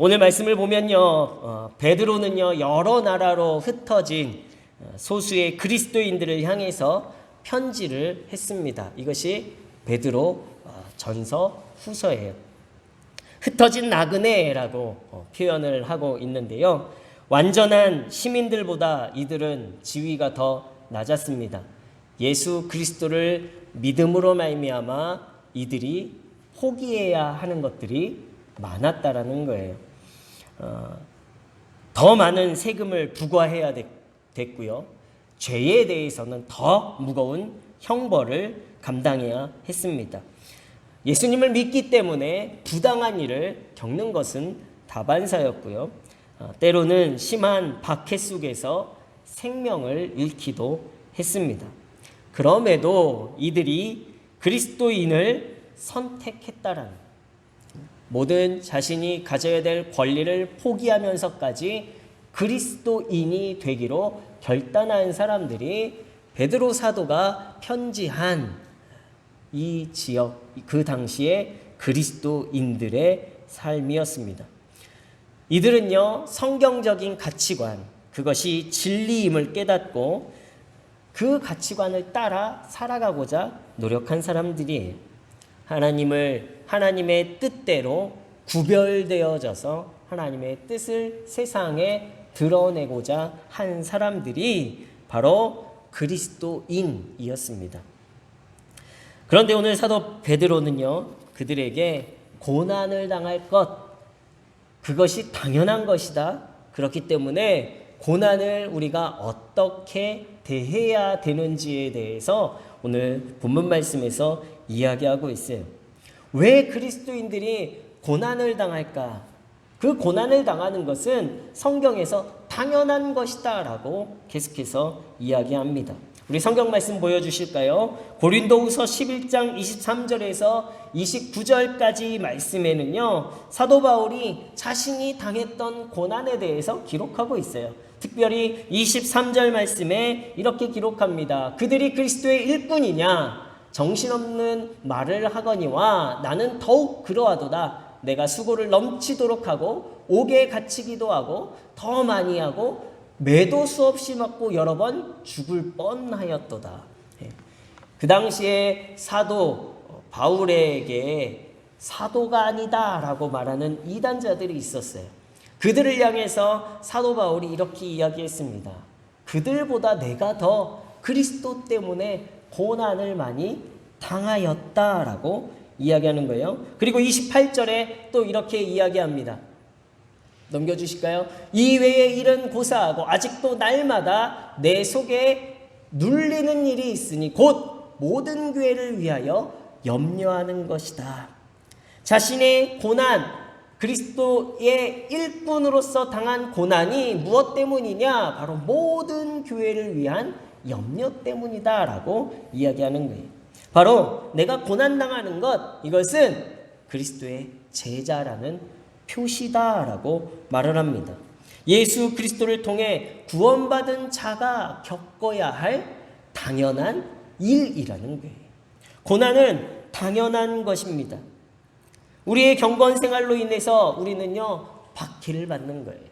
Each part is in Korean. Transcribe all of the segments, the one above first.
오늘 말씀을 보면요, 어, 베드로는요 여러 나라로 흩어진 어, 소수의 그리스도인들을 향해서 편지를 했습니다. 이것이 베드로 어, 전서 후서예요. 흩어진 나그네라고 어, 표현을 하고 있는데요. 완전한 시민들보다 이들은 지위가 더 낮았습니다. 예수 그리스도를 믿음으로 말미암아 이들이 포기해야 하는 것들이 많았다라는 거예요. 어, 더 많은 세금을 부과해야 됐, 됐고요. 죄에 대해서는 더 무거운 형벌을 감당해야 했습니다. 예수님을 믿기 때문에 부당한 일을 겪는 것은 다반사였고요. 어, 때로는 심한 박해 속에서 생명을 잃기도 했습니다. 그럼에도 이들이 그리스도인을 선택했다라는 모든 자신이 가져야 될 권리를 포기하면서까지 그리스도인이 되기로 결단한 사람들이 베드로 사도가 편지한 이 지역 그 당시에 그리스도인들의 삶이었습니다. 이들은요 성경적인 가치관 그것이 진리임을 깨닫고 그 가치관을 따라 살아가고자 노력한 사람들이에요. 하나님을 하나님의 뜻대로 구별되어져서 하나님의 뜻을 세상에 드러내고자 한 사람들이 바로 그리스도인이었습니다. 그런데 오늘 사도 베드로는요, 그들에게 고난을 당할 것, 그것이 당연한 것이다. 그렇기 때문에 고난을 우리가 어떻게 대해야 되는지에 대해서 오늘 본문 말씀에서 이야기하고 있어요. 왜 그리스도인들이 고난을 당할까? 그 고난을 당하는 것은 성경에서 당연한 것이다 라고 계속해서 이야기합니다. 우리 성경 말씀 보여주실까요? 고린도후서 11장 23절에서 29절까지 말씀에는요 사도 바울이 자신이 당했던 고난에 대해서 기록하고 있어요. 특별히 23절 말씀에 이렇게 기록합니다. 그들이 그리스도의 일꾼이냐? 정신없는 말을 하거니와 나는 더욱 그러하도다. 내가 수고를 넘치도록 하고 옥에 갇히기도 하고 더 많이 하고 매도 수없이 맞고 여러 번 죽을 뻔하였도다. 예. 그 당시에 사도 바울에게 사도가 아니다라고 말하는 이단자들이 있었어요. 그들을 향해서 사도 바울이 이렇게 이야기했습니다. 그들보다 내가 더 그리스도 때문에 고난을 많이 당하였다라고 이야기하는 거예요. 그리고 28절에 또 이렇게 이야기합니다. 넘겨주실까요? 이외의 일은 고사하고 아직도 날마다 내 속에 눌리는 일이 있으니 곧 모든 교회를 위하여 염려하는 것이다. 자신의 고난, 그리스도의 일꾼으로서 당한 고난이 무엇 때문이냐? 바로 모든 교회를 위한 염려 때문이다라고 이야기하는 거예요. 바로 내가 고난당하는 것, 이것은 그리스도의 제자라는 표시다라고 말을 합니다. 예수 그리스도를 통해 구원받은 자가 겪어야 할 당연한 일이라는 거예요. 고난은 당연한 것입니다. 우리의 경건 생활로 인해서 우리는요, 박해를 받는 거예요.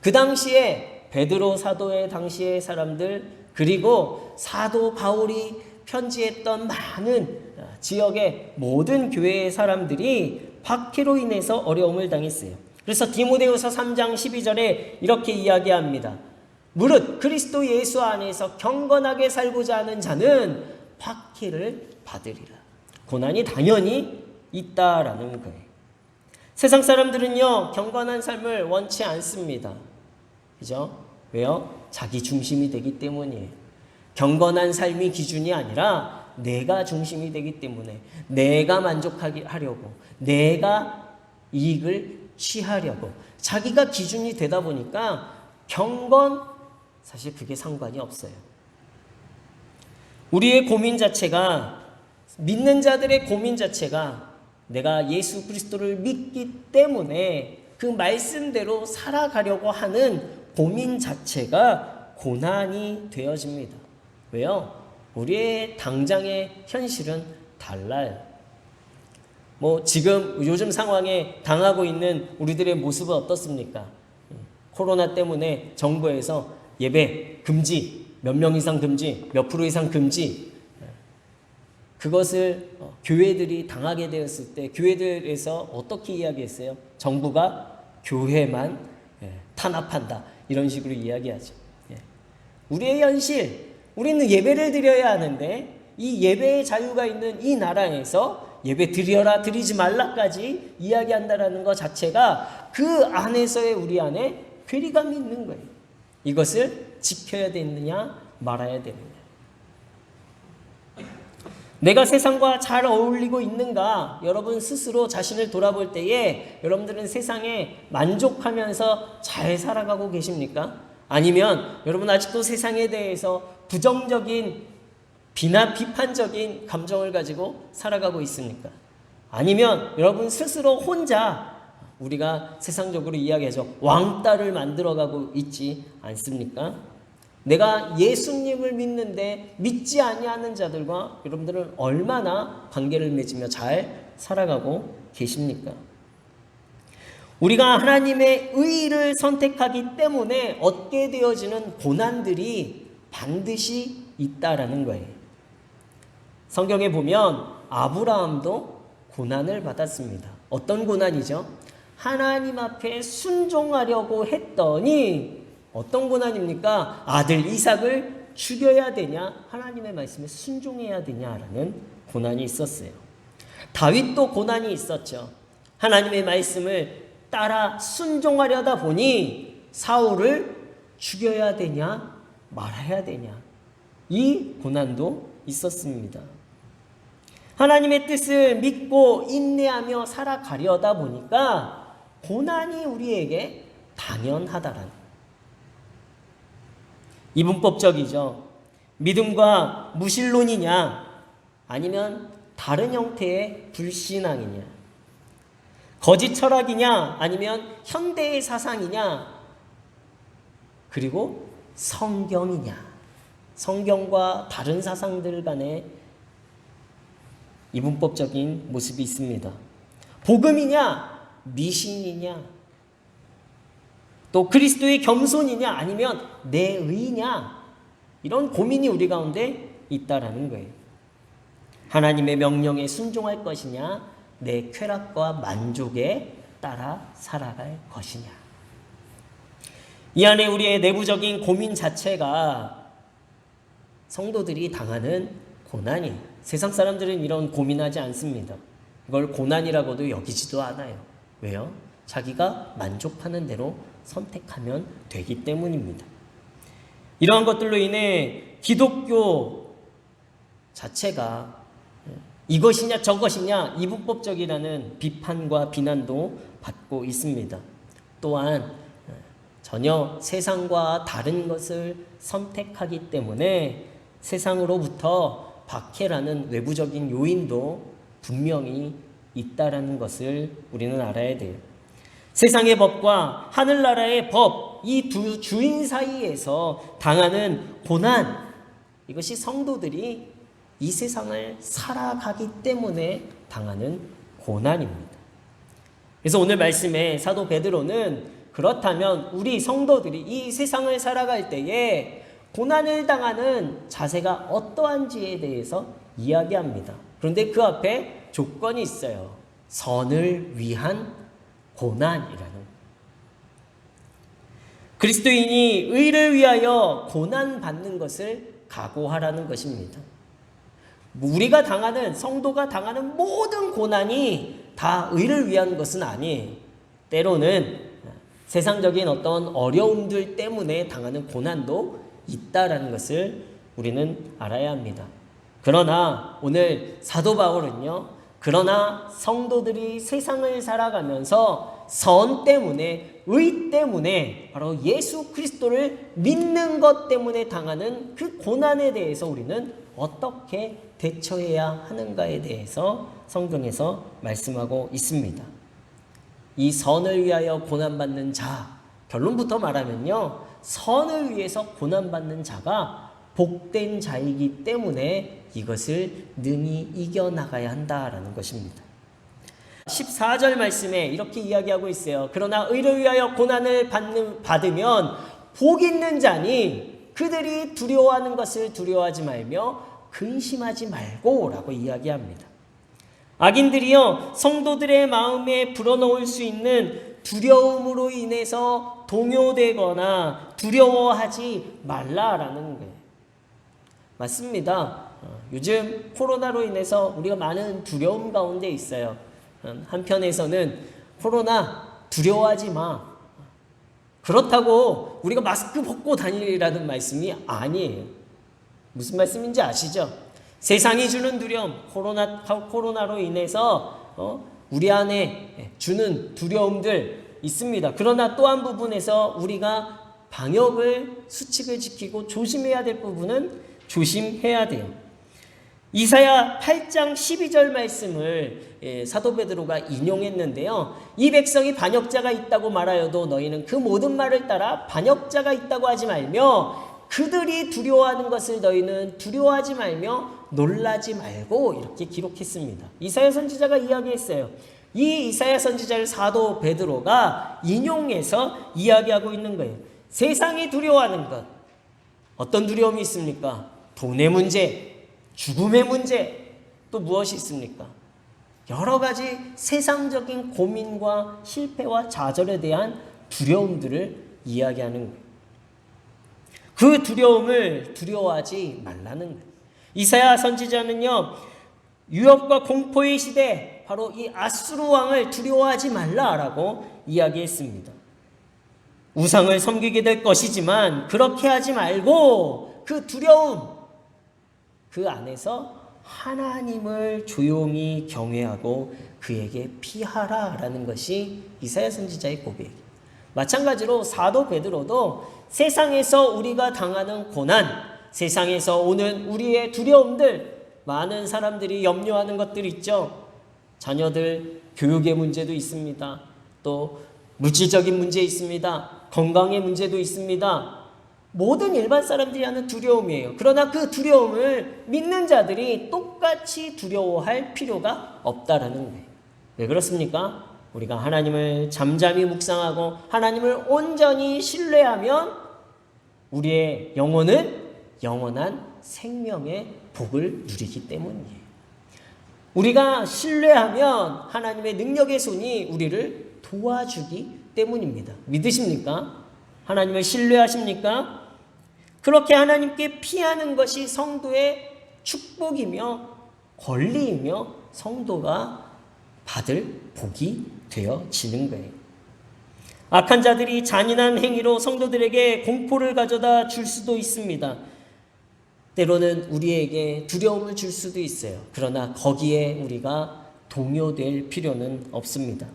그 당시에 베드로 사도의 당시의 사람들 그리고 사도 바울이 편지했던 많은 지역의 모든 교회의 사람들이 박해로 인해서 어려움을 당했어요. 그래서 디모데후서 3장 12절에 이렇게 이야기합니다. 무릇 그리스도 예수 안에서 경건하게 살고자 하는 자는 박해를 받으리라. 고난이 당연히 있다라는 거예요. 세상 사람들은요, 경건한 삶을 원치 않습니다. 그죠? 왜요? 자기 중심이 되기 때문이에요. 경건한 삶이 기준이 아니라 내가 중심이 되기 때문에 내가 만족하게 하려고 내가 이익을 취하려고 자기가 기준이 되다 보니까 경건 사실 그게 상관이 없어요. 우리의 고민 자체가 믿는 자들의 고민 자체가 내가 예수 그리스도를 믿기 때문에 그 말씀대로 살아가려고 하는 고민 자체가 고난이 되어집니다. 왜요? 우리의 당장의 현실은 달라요. 뭐 지금 요즘 상황에 당하고 있는 우리들의 모습은 어떻습니까? 코로나 때문에 정부에서 예배 금지, 몇 명 이상 금지, 몇 프로 이상 금지. 그것을 어, 교회들이 당하게 되었을 때 교회들에서 어떻게 이야기했어요? 정부가 교회만 예, 탄압한다 이런 식으로 이야기하죠. 예. 우리의 현실, 우리는 예배를 드려야 하는데 이 예배의 자유가 있는 이 나라에서 예배 드려라 드리지 말라까지 이야기한다라는 것 자체가 그 안에서의 우리 안에 괴리감이 있는 거예요. 이것을 지켜야 되느냐 말아야 되느냐. 내가 세상과 잘 어울리고 있는가? 여러분 스스로 자신을 돌아볼 때에 여러분들은 세상에 만족하면서 잘 살아가고 계십니까? 아니면 여러분 아직도 세상에 대해서 부정적인 비난 비판적인 감정을 가지고 살아가고 있습니까? 아니면 여러분 스스로 혼자 우리가 세상적으로 이야기하죠. 왕따를 만들어가고 있지 않습니까? 내가 예수님을 믿는데 믿지 아니하는 자들과 여러분들은 얼마나 관계를 맺으며 잘 살아가고 계십니까? 우리가 하나님의 의를 선택하기 때문에 얻게 되어지는 고난들이 반드시 있다라는 거예요. 성경에 보면 아브라함도 고난을 받았습니다. 어떤 고난이죠? 하나님 앞에 순종하려고 했더니 어떤 고난입니까? 아들 이삭을 죽여야 되냐? 하나님의 말씀에 순종해야 되냐라는 고난이 있었어요. 다윗도 고난이 있었죠. 하나님의 말씀을 따라 순종하려다 보니 사울을 죽여야 되냐? 말아야 되냐? 이 고난도 있었습니다. 하나님의 뜻을 믿고 인내하며 살아가려다 보니까 고난이 우리에게 당연하다라는 이분법적이죠. 믿음과 무신론이냐? 아니면 다른 형태의 불신앙이냐? 거짓 철학이냐? 아니면 현대의 사상이냐? 그리고 성경이냐? 성경과 다른 사상들 간의 이분법적인 모습이 있습니다. 복음이냐? 미신이냐 또 그리스도의 겸손이냐 아니면 내 의냐 이런 고민이 우리 가운데 있다라는 거예요. 하나님의 명령에 순종할 것이냐 내 쾌락과 만족에 따라 살아갈 것이냐 이 안에 우리의 내부적인 고민 자체가 성도들이 당하는 고난이 세상 사람들은 이런 고민하지 않습니다. 이걸 고난이라고도 여기지도 않아요. 왜요? 자기가 만족하는 대로 선택하면 되기 때문입니다. 이러한 것들로 인해 기독교 자체가 이것이냐 저것이냐 이분법적이라는 비판과 비난도 받고 있습니다. 또한 전혀 세상과 다른 것을 선택하기 때문에 세상으로부터 박해라는 외부적인 요인도 분명히 있다라는 것을 우리는 알아야 돼요. 세상의 법과 하늘나라의 법, 이 두 주인 사이에서 당하는 고난, 이것이 성도들이 이 세상을 살아가기 때문에 당하는 고난입니다. 그래서 오늘 말씀에 사도 베드로는 그렇다면 우리 성도들이 이 세상을 살아갈 때에 고난을 당하는 자세가 어떠한지에 대해서 이야기합니다. 그런데 그 앞에 조건이 있어요. 선을 위한 고난이라는 그리스도인이 의를 위하여 고난 받는 것을 각오하라는 것입니다. 우리가 당하는 성도가 당하는 모든 고난이 다 의를 위한 것은 아니에요. 때로는 세상적인 어떤 어려움들 때문에 당하는 고난도 있다라는 것을 우리는 알아야 합니다. 그러나 오늘 사도 바울은요. 그러나 성도들이 세상을 살아가면서 선 때문에 의 때문에 바로 예수 그리스도를 믿는 것 때문에 당하는 그 고난에 대해서 우리는 어떻게 대처해야 하는가에 대해서 성경에서 말씀하고 있습니다. 이 선을 위하여 고난받는 자 결론부터 말하면요. 선을 위해서 고난받는 자가 복된 자이기 때문에 이것을 능히 이겨나가야 한다라는 것입니다. 14절 말씀에 이렇게 이야기하고 있어요. 그러나 의를 위하여 고난을 받는, 받으면 복 있는 자니 그들이 두려워하는 것을 두려워하지 말며 근심하지 말고 라고 이야기합니다. 악인들이요 성도들의 마음에 불어넣을 수 있는 두려움으로 인해서 동요되거나 두려워하지 말라라는. 맞습니다. 어, 요즘 코로나로 인해서 우리가 많은 두려움 가운데 있어요. 음, 한편에서는 코로나 두려워하지 마. 그렇다고 우리가 마스크 벗고 다니라는 말씀이 아니에요. 무슨 말씀인지 아시죠? 세상이 주는 두려움, 코로나, 코로나로 인해서 어, 우리 안에 주는 두려움들 있습니다. 그러나 또한 부분에서 우리가 방역을 수칙을 지키고 조심해야 될 부분은 조심해야 돼요. 이사야 8장 12절 말씀을 예, 사도 베드로가 인용했는데요. 이 백성이 반역자가 있다고 말하여도 너희는 그 모든 말을 따라 반역자가 있다고 하지 말며 그들이 두려워하는 것을 너희는 두려워하지 말며 놀라지 말고 이렇게 기록했습니다. 이사야 선지자가 이야기했어요. 이 이사야 선지자를 사도 베드로가 인용해서 이야기하고 있는 거예요. 세상이 두려워하는 것. 어떤 두려움이 있습니까? 돈의 문제, 죽음의 문제, 또 무엇이 있습니까? 여러 가지 세상적인 고민과 실패와 좌절에 대한 두려움들을 이야기하는. 그 두려움을 두려워하지 말라는. 이사야 선지자는요, 유업과 공포의 시대, 바로 이 아수르 왕을 두려워하지 말라라고 이야기했습니다. 우상을 섬기게 될 것이지만 그렇게 하지 말고 그 두려움 그 안에서 하나님을 조용히 경외하고 그에게 피하라 라는 것이 이사야 선지자의 고백입니다. 마찬가지로 사도 베드로도 세상에서 우리가 당하는 고난, 세상에서 오는 우리의 두려움들, 많은 사람들이 염려하는 것들 있죠. 자녀들 교육의 문제도 있습니다. 또 물질적인 문제 있습니다. 건강의 문제도 있습니다. 모든 일반 사람들이 하는 두려움이에요. 그러나 그 두려움을 믿는 자들이 똑같이 두려워할 필요가 없다라는 거예요. 왜 그렇습니까? 우리가 하나님을 잠잠히 묵상하고 하나님을 온전히 신뢰하면 우리의 영혼은 영원한 생명의 복을 누리기 때문이에요. 우리가 신뢰하면 하나님의 능력의 손이 우리를 도와주기 때문입니다. 믿으십니까? 하나님을 신뢰하십니까? 그렇게 하나님께 피하는 것이 성도의 축복이며 권리이며 성도가 받을 복이 되어지는 거예요. 악한 자들이 잔인한 행위로 성도들에게 공포를 가져다 줄 수도 있습니다. 때로는 우리에게 두려움을 줄 수도 있어요. 그러나 거기에 우리가 동요될 필요는 없습니다.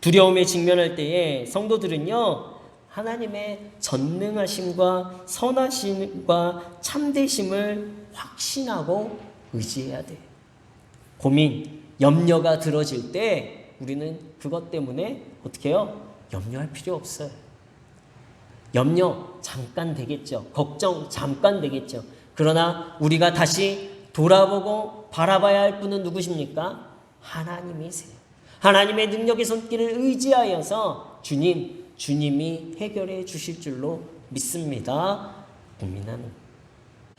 두려움에 직면할 때에 성도들은요, 하나님의 전능하심과 선하심과 참되심을 확신하고 의지해야 돼. 고민, 염려가 들어질 때 우리는 그것 때문에 어떻게 해요? 염려할 필요 없어요. 염려 잠깐 되겠죠. 걱정 잠깐 되겠죠. 그러나 우리가 다시 돌아보고 바라봐야 할 분은 누구십니까? 하나님이세요. 하나님의 능력의 손길을 의지하여서 주님, 주님이 해결해 주실 줄로 믿습니다. 고민하는.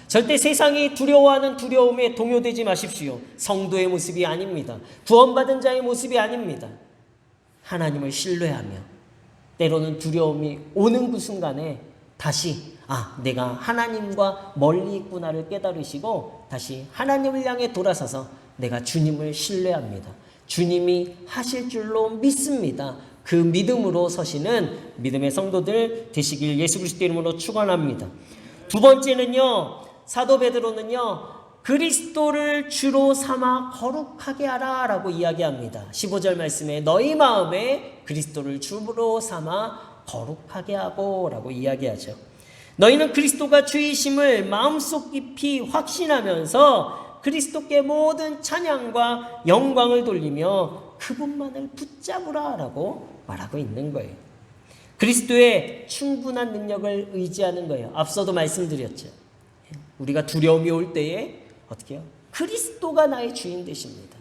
절대 세상이 두려워하는 두려움에 동요되지 마십시오. 성도의 모습이 아닙니다. 구원받은 자의 모습이 아닙니다. 하나님을 신뢰하며 때로는 두려움이 오는 그 순간에 다시 아, 내가 하나님과 멀리 있구나를 깨달으시고 다시 하나님을 향해 돌아서서 내가 주님을 신뢰합니다. 주님이 하실 줄로 믿습니다. 그 믿음으로 서시는 믿음의 성도들 되시길 예수 그리스도 이름으로 축원합니다. 두 번째는요. 사도 베드로는요. 그리스도를 주로 삼아 거룩하게 하라라고 이야기합니다. 15절 말씀에 너희 마음에 그리스도를 주로 삼아 거룩하게 하고라고 이야기하죠. 너희는 그리스도가 주이심을 마음속 깊이 확신하면서 그리스도께 모든 찬양과 영광을 돌리며 그분만을 붙잡으라라고 말하고 있는 거예요. 그리스도의 충분한 능력을 의지하는 거예요. 앞서도 말씀드렸죠. 우리가 두려움이 올 때에 어떻게 해요? 그리스도가 나의 주인 되십니다.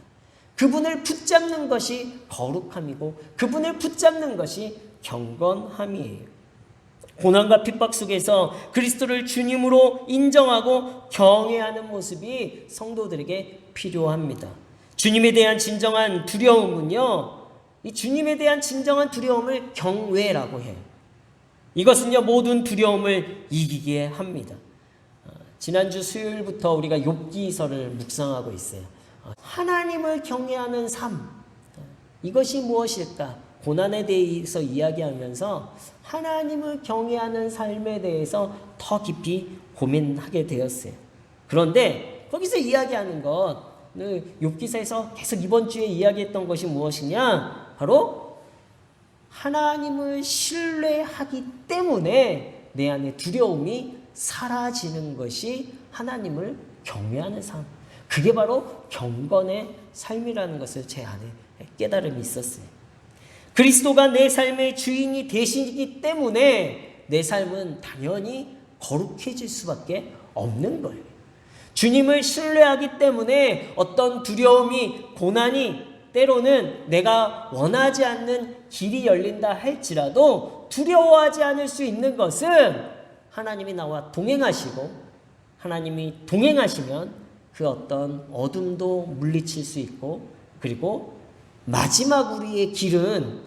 그분을 붙잡는 것이 거룩함이고 그분을 붙잡는 것이 경건함이에요. 고난과 핍박 속에서 그리스도를 주님으로 인정하고 경외하는 모습이 성도들에게 필요합니다. 주님에 대한 진정한 두려움은요, 이 주님에 대한 진정한 두려움을 경외라고 해요. 이것은요, 모든 두려움을 이기게 합니다. 어, 지난주 수요일부터 우리가 욥기서를 묵상하고 있어요. 어, 하나님을 경외하는 삶. 어, 이것이 무엇일까? 고난에 대해서 이야기하면서 하나님을 경외하는 삶에 대해서 더 깊이 고민하게 되었어요. 그런데 거기서 이야기하는 것, 욥기서에서 계속 이번 주에 이야기했던 것이 무엇이냐? 바로 하나님을 신뢰하기 때문에 내 안에 두려움이 사라지는 것이 하나님을 경외하는 삶. 그게 바로 경건의 삶이라는 것을 제 안에 깨달음이 있었어요. 그리스도가 내 삶의 주인이 되시기 때문에 내 삶은 당연히 거룩해질 수밖에 없는 거예요. 주님을 신뢰하기 때문에 어떤 두려움이, 고난이 때로는 내가 원하지 않는 길이 열린다 할지라도 두려워하지 않을 수 있는 것은 하나님이 나와 동행하시고 하나님이 동행하시면 그 어떤 어둠도 물리칠 수 있고 그리고 마지막 우리의 길은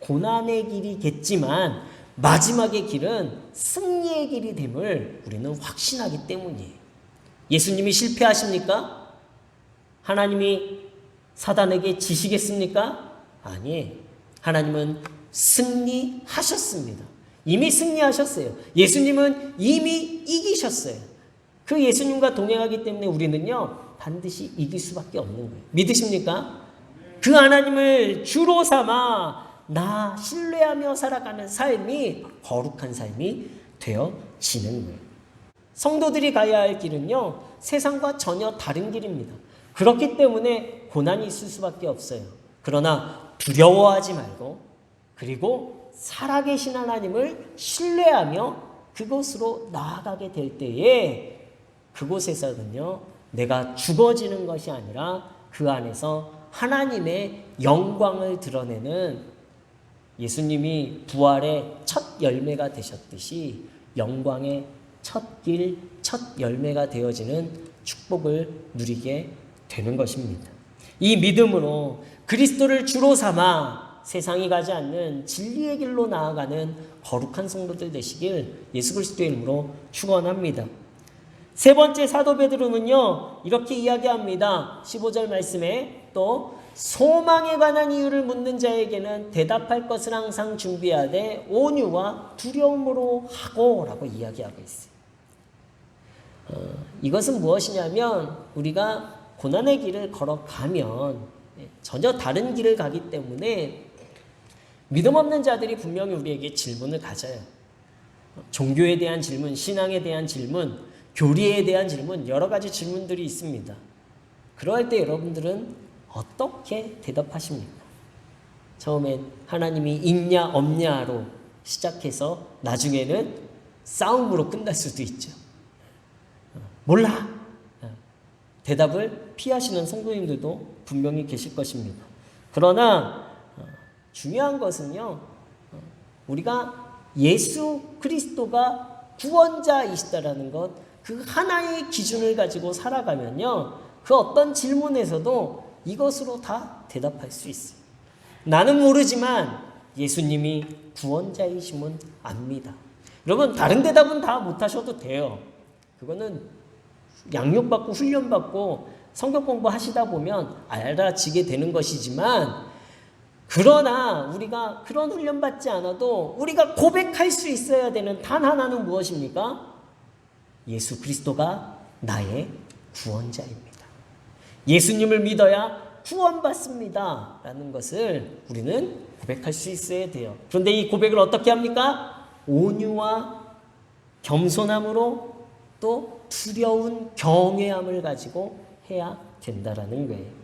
고난의 길이겠지만 마지막의 길은 승리의 길이 됨을 우리는 확신하기 때문이에요. 예수님이 실패하십니까? 하나님이 사단에게 지시겠습니까? 아니, 하나님은 승리하셨습니다. 이미 승리하셨어요. 예수님은 이미 이기셨어요. 그 예수님과 동행하기 때문에 우리는요, 반드시 이길 수밖에 없는 거예요. 믿으십니까? 그 하나님을 주로 삼아 나 신뢰하며 살아가는 삶이 거룩한 삶이 되어지는 거예요. 성도들이 가야 할 길은요, 세상과 전혀 다른 길입니다. 그렇기 때문에 고난이 있을 수밖에 없어요. 그러나 두려워하지 말고, 그리고 살아계신 하나님을 신뢰하며 그곳으로 나아가게 될 때에 그곳에서는요, 내가 죽어지는 것이 아니라 그 안에서 하나님의 영광을 드러내는 예수님이 부활의 첫 열매가 되셨듯이 영광의 첫 길, 첫 열매가 되어지는 축복을 누리게 되는 것입니다. 이 믿음으로 그리스도를 주로 삼아 세상이 가지 않는 진리의 길로 나아가는 거룩한 성도들 되시길 예수 그리스도의 이름으로 축원합니다. 세 번째 사도 베드로는요 이렇게 이야기합니다. 15절 말씀에 또 소망에 관한 이유를 묻는 자에게는 대답할 것을 항상 준비하되 온유와 두려움으로 하고라고 이야기하고 있어요. 어, 이것은 무엇이냐면 우리가 고난의 길을 걸어가면 전혀 다른 길을 가기 때문에 믿음 없는 자들이 분명히 우리에게 질문을 가져요. 종교에 대한 질문, 신앙에 대한 질문, 교리에 대한 질문, 여러 가지 질문들이 있습니다. 그럴 때 여러분들은 어떻게 대답하십니까? 처음엔 하나님이 있냐 없냐로 시작해서 나중에는 싸움으로 끝날 수도 있죠. 몰라. 대답을 피하시는 성도님들도 분명히 계실 것입니다. 그러나 중요한 것은요, 우리가 예수 그리스도가 구원자이시다라는 것, 그 하나의 기준을 가지고 살아가면요, 그 어떤 질문에서도 이것으로 다 대답할 수 있어요. 나는 모르지만 예수님이 구원자이심은 압니다. 여러분, 다른 대답은 다 못하셔도 돼요. 그거는 양육받고 훈련받고 성경 공부하시다 보면 알아지게 되는 것이지만 그러나 우리가 그런 훈련 받지 않아도 우리가 고백할 수 있어야 되는 단 하나는 무엇입니까? 예수 그리스도가 나의 구원자입니다. 예수님을 믿어야 구원받습니다. 라는 것을 우리는 고백할 수 있어야 돼요. 그런데 이 고백을 어떻게 합니까? 온유와 겸손함으로 또 두려운 경외함을 가지고 해야 된다라는 거예요.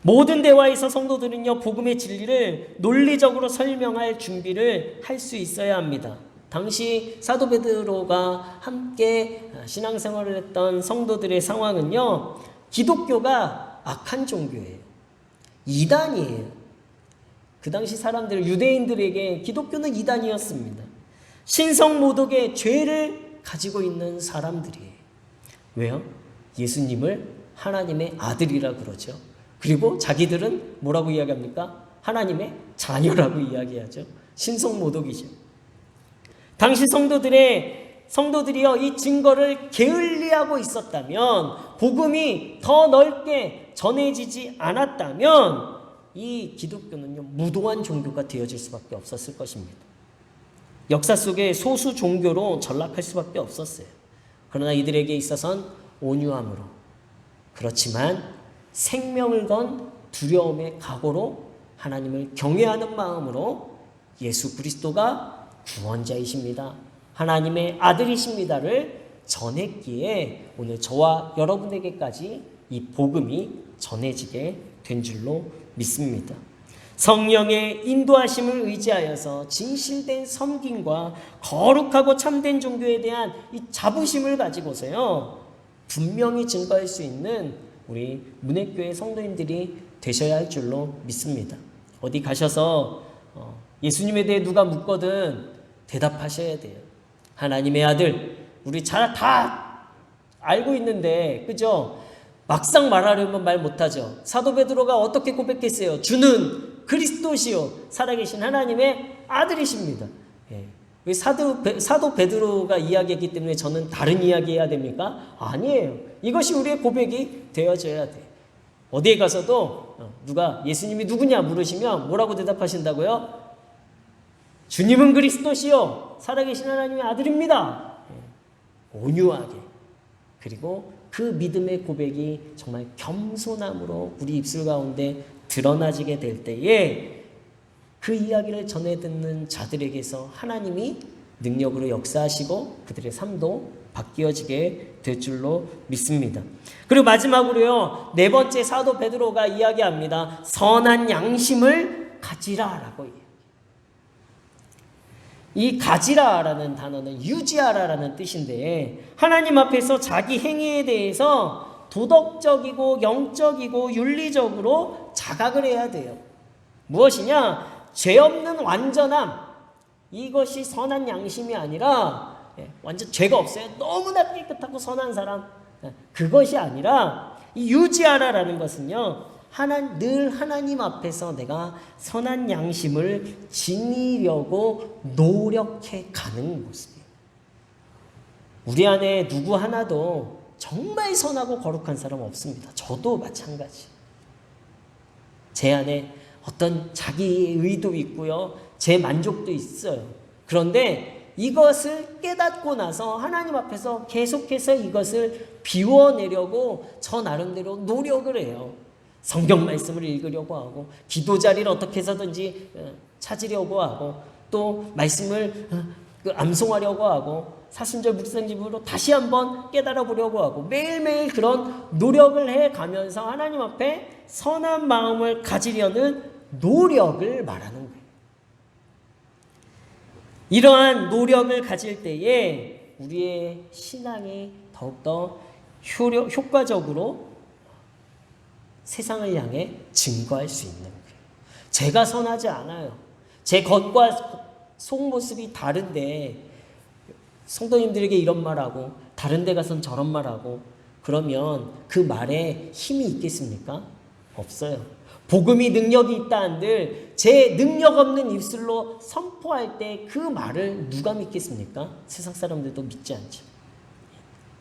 모든 대화에서 성도들은요, 복음의 진리를 논리적으로 설명할 준비를 할 수 있어야 합니다. 당시 사도 베드로가 함께 신앙생활을 했던 성도들의 상황은요, 기독교가 악한 종교예요. 이단이에요. 그 당시 사람들 유대인들에게 기독교는 이단이었습니다. 신성 모독의 죄를 가지고 있는 사람들이에요. 왜요? 예수님을 하나님의 아들이라 그러죠. 그리고 자기들은 뭐라고 이야기합니까? 하나님의 자녀라고 이야기하죠. 신성 모독이죠. 당시 성도들의 성도들이요 이 증거를 게을리하고 있었다면 복음이 더 넓게 전해지지 않았다면 이 기독교는요 무도한 종교가 되어질 수밖에 없었을 것입니다. 역사 속에 소수 종교로 전락할 수밖에 없었어요. 그러나 이들에게 있어선 온유함으로 그렇지만 생명을 건 두려움의 각오로 하나님을 경외하는 마음으로 예수 그리스도가 구원자이십니다. 하나님의 아들이십니다를 전했기에 오늘 저와 여러분에게까지 이 복음이 전해지게 된 줄로 믿습니다. 성령의 인도하심을 의지하여서 진실된 섬김과 거룩하고 참된 종교에 대한 이 자부심을 가지고서요 분명히 증거할 수 있는 우리 문해교회 성도님들이 되셔야 할 줄로 믿습니다. 어디 가셔서 어, 예수님에 대해 누가 묻거든 대답하셔야 돼요. 하나님의 아들 우리 잘 다 알고 있는데 그죠? 막상 말하려면 말 못하죠. 사도 베드로가 어떻게 고백했어요? 주는 그리스도시요 살아계신 하나님의 아들이십니다. 예. 왜 사도 베, 사도 베드로가 이야기했기 때문에 저는 다른 이야기해야 됩니까? 아니에요. 이것이 우리의 고백이 되어져야 돼. 어디에 가서도 어, 누가 예수님이 누구냐 물으시면 뭐라고 대답하신다고요? 주님은 그리스도시요 살아계신 하나님의 아들입니다. 예. 온유하게 그리고 그 믿음의 고백이 정말 겸손함으로 우리 입술 가운데 드러나지게 될 때에 그 이야기를 전해 듣는 자들에게서 하나님이 능력으로 역사하시고 그들의 삶도 바뀌어지게 될 줄로 믿습니다. 그리고 마지막으로요. 네 번째 사도 베드로가 이야기합니다. 선한 양심을 가지라라고. 이 가지라라는 단어는 유지하라라는 뜻인데 하나님 앞에서 자기 행위에 대해서 도덕적이고 영적이고 윤리적으로 자각을 해야 돼요. 무엇이냐? 죄 없는 완전함. 이것이 선한 양심이 아니라 예, 완전 죄가 없어요. 너무나 깨끗하고 선한 사람. 예, 그것이 아니라 이 유지하라라는 것은요. 하나, 늘 하나님 앞에서 내가 선한 양심을 지니려고 노력해 가는 모습이에요. 우리 안에 누구 하나도 정말 선하고 거룩한 사람 없습니다. 저도 마찬가지. 제 안에 어떤 자기의 의도 있고요. 제 만족도 있어요. 그런데 이것을 깨닫고 나서 하나님 앞에서 계속해서 이것을 비워내려고 저 나름대로 노력을 해요. 성경 말씀을 읽으려고 하고 기도 자리를 어떻게 해서든지 어, 찾으려고 하고 또 말씀을 어, 그 암송하려고 하고 사순절 묵상집으로 다시 한번 깨달아 보려고 하고 매일매일 그런 노력을 해 가면서 하나님 앞에 선한 마음을 가지려는 노력을 말하는 거예요. 이러한 노력을 가질 때에 우리의 신앙이 더욱더 효력, 효과적으로 세상을 향해 증거할 수 있는 거예요. 제가 선하지 않아요. 제 겉과 속모습이 다른데 성도님들에게 이런 말하고 다른 데 가선 저런 말하고 그러면 그 말에 힘이 있겠습니까? 없어요. 복음이 능력이 있다 한들 제 능력 없는 입술로 선포할 때 그 말을 누가 믿겠습니까? 세상 사람들도 믿지 않죠.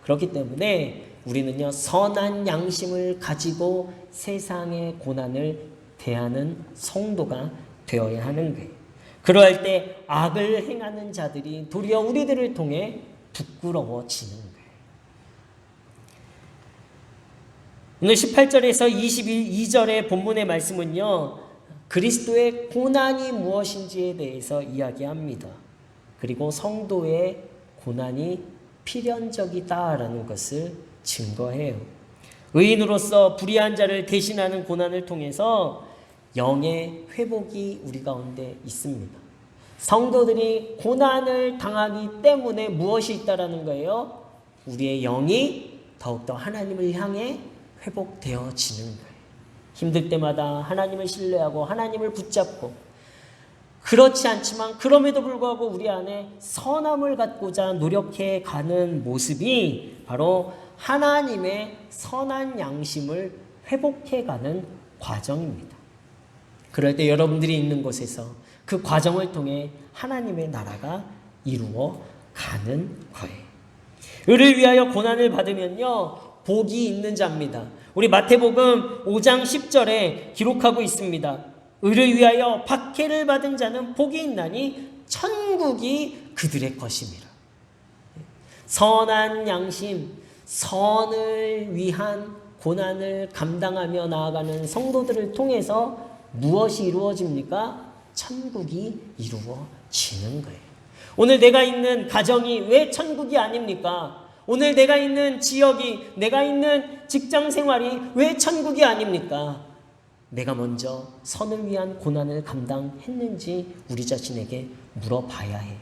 그렇기 때문에 우리는요 선한 양심을 가지고 세상의 고난을 대하는 성도가 되어야 하는 거예요. 그러할 때 악을 행하는 자들이 도리어 우리들을 통해 부끄러워지는 거예요. 오늘 18절에서 22절의 본문의 말씀은요. 그리스도의 고난이 무엇인지에 대해서 이야기합니다. 그리고 성도의 고난이 필연적이다라는 것을 증거해요. 의인으로서 불의한 자를 대신하는 고난을 통해서 영의 회복이 우리 가운데 있습니다. 성도들이 고난을 당하기 때문에 무엇이 있다라는 거예요? 우리의 영이 더욱더 하나님을 향해 회복되어지는 거예요. 힘들 때마다 하나님을 신뢰하고 하나님을 붙잡고 그렇지 않지만 그럼에도 불구하고 우리 안에 선함을 갖고자 노력해 가는 모습이 바로 하나님의 선한 양심을 회복해 가는 과정입니다. 그럴 때 여러분들이 있는 곳에서 그 과정을 통해 하나님의 나라가 이루어 가는 거예요. 의를 위하여 고난을 받으면요, 복이 있는 자입니다. 우리 마태복음 5장 10절에 기록하고 있습니다. 의를 위하여 박해를 받은 자는 복이 있나니 천국이 그들의 것임이라. 선한 양심, 선을 위한 고난을 감당하며 나아가는 성도들을 통해서 무엇이 이루어집니까? 천국이 이루어지는 거예요. 오늘 내가 있는 가정이 왜 천국이 아닙니까? 오늘 내가 있는 지역이, 내가 있는 직장 생활이 왜 천국이 아닙니까? 내가 먼저 선을 위한 고난을 감당했는지 우리 자신에게 물어봐야 해.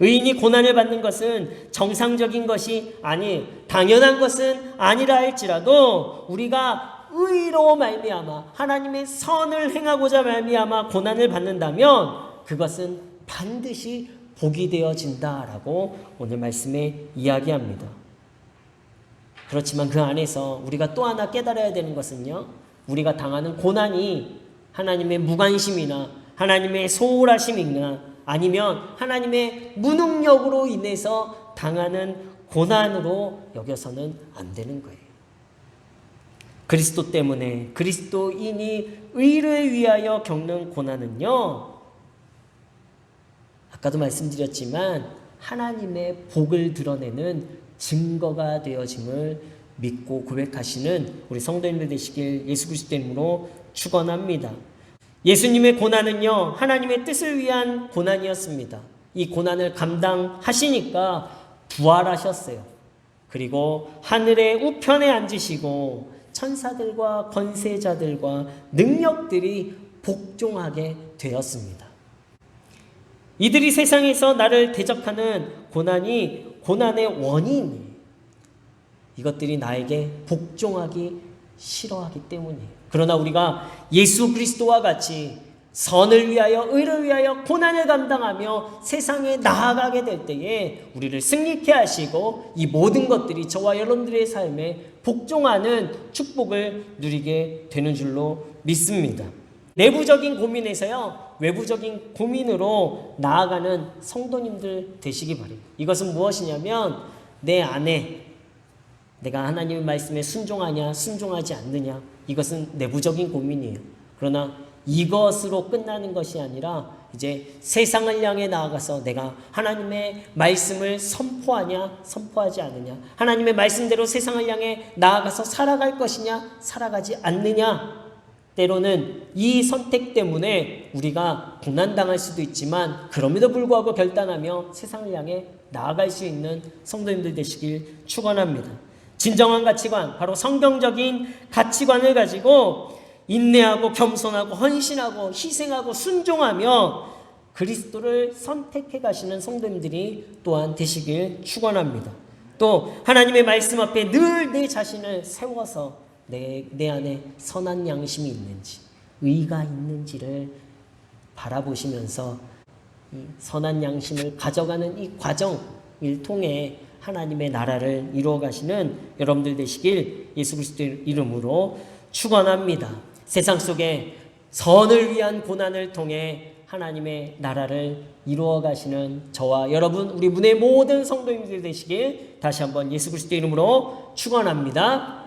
의인이 고난을 받는 것은 정상적인 것이 아니 당연한 것은 아니라 할지라도 우리가 의로 말미암아 하나님의 선을 행하고자 말미암아 고난을 받는다면 그것은 반드시 복이 되어진다라고 오늘 말씀에 이야기합니다. 그렇지만 그 안에서 우리가 또 하나 깨달아야 되는 것은요. 우리가 당하는 고난이 하나님의 무관심이나 하나님의 소홀하심이나 아니면 하나님의 무능력으로 인해서 당하는 고난으로 여겨서는 안 되는 거예요. 그리스도 때문에 그리스도인이 의를 위하여 겪는 고난은요. 아까도 말씀드렸지만 하나님의 복을 드러내는 증거가 되어짐을 믿고 고백하시는 우리 성도님들 되시길 예수 그리스도 이름으로 축원합니다. 예수님의 고난은요 하나님의 뜻을 위한 고난이었습니다. 이 고난을 감당하시니까 부활하셨어요. 그리고 하늘의 우편에 앉으시고 천사들과 권세자들과 능력들이 복종하게 되었습니다. 이들이 세상에서 나를 대적하는 고난이 고난의 원인이 이것들이 나에게 복종하기 싫어하기 때문이에요. 그러나 우리가 예수 그리스도와 같이 선을 위하여 의를 위하여 고난을 감당하며 세상에 나아가게 될 때에 우리를 승리케 하시고 이 모든 것들이 저와 여러분들의 삶에 복종하는 축복을 누리게 되는 줄로 믿습니다. 내부적인 고민에서요 외부적인 고민으로 나아가는 성도님들 되시기 바랍니다. 이것은 무엇이냐면 내 안에 내가 하나님의 말씀에 순종하냐 순종하지 않느냐 이것은 내부적인 고민이에요. 그러나 이것으로 끝나는 것이 아니라 이제 세상을 향해 나아가서 내가 하나님의 말씀을 선포하냐 선포하지 않느냐 하나님의 말씀대로 세상을 향해 나아가서 살아갈 것이냐 살아가지 않느냐 때로는 이 선택 때문에 우리가 고난당할 수도 있지만 그럼에도 불구하고 결단하며 세상을 향해 나아갈 수 있는 성도님들 되시길 축원합니다. 진정한 가치관 바로 성경적인 가치관을 가지고 인내하고 겸손하고 헌신하고 희생하고 순종하며 그리스도를 선택해 가시는 성도님들이 또한 되시길 축원합니다. 또 하나님의 말씀 앞에 늘 내 자신을 세워서 내, 내 안에 선한 양심이 있는지 의가 있는지를 바라보시면서 이 선한 양심을 가져가는 이 과정을 통해 하나님의 나라를 이루어 가시는 여러분들 되시길 예수 그리스도 이름으로 축원합니다. 세상 속에 선을 위한 고난을 통해 하나님의 나라를 이루어 가시는 저와 여러분 우리 문의 모든 성도님들 되시길 다시 한번 예수 그리스도 이름으로 축원합니다.